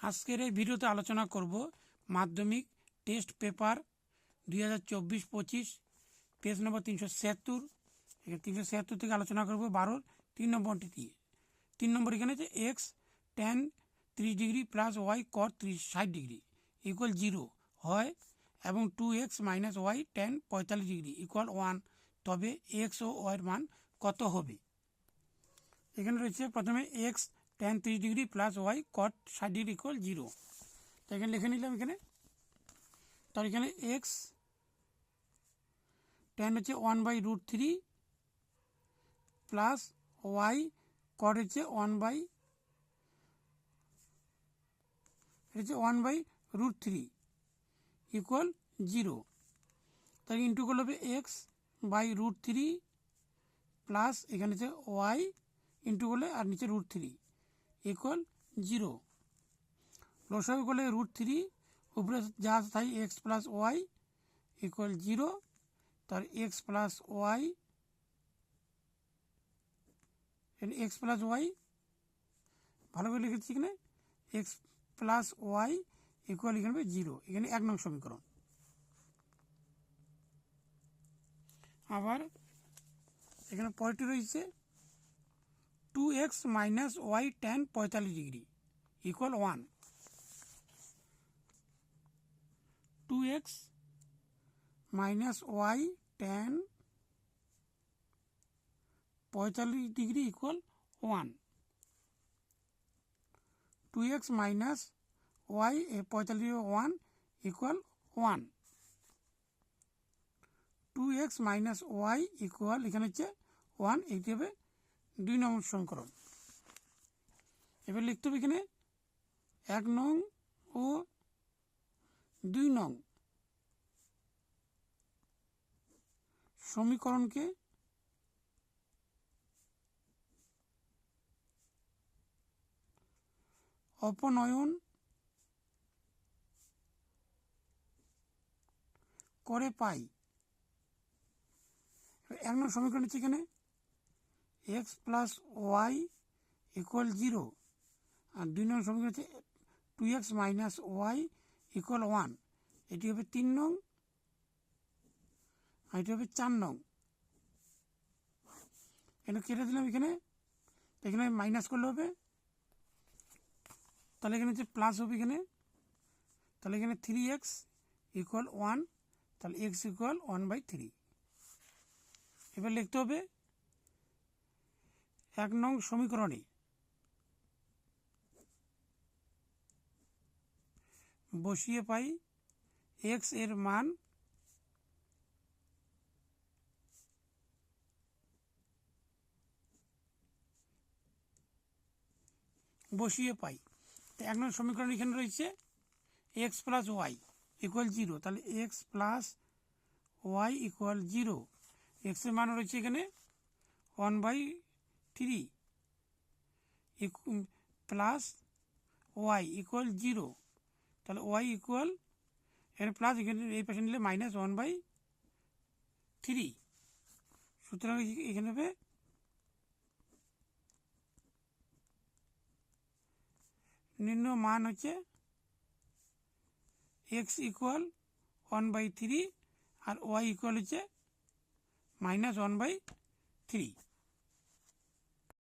আজকের এই ভিডিওতে আলোচনা করব মাধ্যমিক টেস্ট পেপার দুই হাজার চব্বিশ পঁচিশ, পেজ নম্বর তিনশো ছিয়াত্তর। তিনশো ছিয়াত্তর থেকে আলোচনা করব বারোর তিন নম্বরটি দিয়ে। তিন নম্বর এখানে হচ্ছে এক্স টেন ত্রিশ ডিগ্রি প্লাস ওয়াই কর ত্রিশ, ষাট ডিগ্রি ইকুয়াল জিরো হয় এবং two x minus y tan পঁয়তাল্লিশ ডিগ্রি ইকুয়াল ওয়ান। তবে এক্স ও ওয়াইয়ের মান কত হবে? এখানে রয়েছে প্রথমে এক্স টেন ত্রিশ ডিগ্রি প্লাস ওয়াই কট ষাট ডিগ্রি ইকুয়াল জিরো তো এখানে লিখে নিলাম এখানে। তার এখানে এক্স টেন হচ্ছে one by root three plus y cot হচ্ছে ওয়ান বাই হচ্ছে one by root three equal zero তাই ইন্টু করলে হবে x by root three plus এখানে হচ্ছে ওয়াই ইন্টু করলে আর নিচে রুট থ্রি ইকুয়াল জিরো লসাগু করলে রুট থ্রি উপরে যা আছে তাই x plus y equal zero তার x plus y x plus y ভালো করে লিখেছি এখানে এক্স প্লাস ওয়াই ইকুয়াল এখানে জিরো এখানে এক নং সমীকরণ। আবার এখানে পরেরটি রয়েছে two x minus y tan পঁয়তাল্লিশ degree equal one two x minus y tan পঁয়তাল্লিশ degree equal one two x minus y পঁয়তাল্লিশ one equal one two x minus y equal এখানে হচ্ছে ওয়ান এইটি হবে দুই নম্বর সমীকরণ এবার লিখতে হবে এখানে এক নং ও দুই নং। সমীকরণকে অপনয়ন করে পাই। এক নম্বর সমীকরণ হচ্ছে এখানে x plus y equal zero আর দুই নম্বর সমীকরণ হচ্ছে two x minus y equal one এটি হবে তিন নং, আর এটি হবে চার নং। এটা কেটে দিলাম এখানে। এখানে মাইনাস করলে হবে। তাহলে এখানে হচ্ছে প্লাস হবে এখানে। তাহলে এখানে থ্রি এক্স ইকুয়াল ওয়ান তাহলে x equal one by three এবার লিখতে হবে এক নং সমীকরণে। বসিয়ে পাই এক্সের মান বসিয়ে পাই। তো এক নং সমীকরণ এখানে রয়েছে x plus y equal zero তাহলে x plus y equal zero এক্সের মান রয়েছে এখানে one by three plus y equal zero তাহলে ওয়াই ইকুয়াল এখানে প্লাস এখানে এই পাশে নিলে মাইনাস ওয়ান বাই থ্রি সুতরাং এখানে হবে নিম্ন মান হচ্ছে x equal one by three R Y equal হচ্ছে মাইনাস ওয়ান বাই থ্রি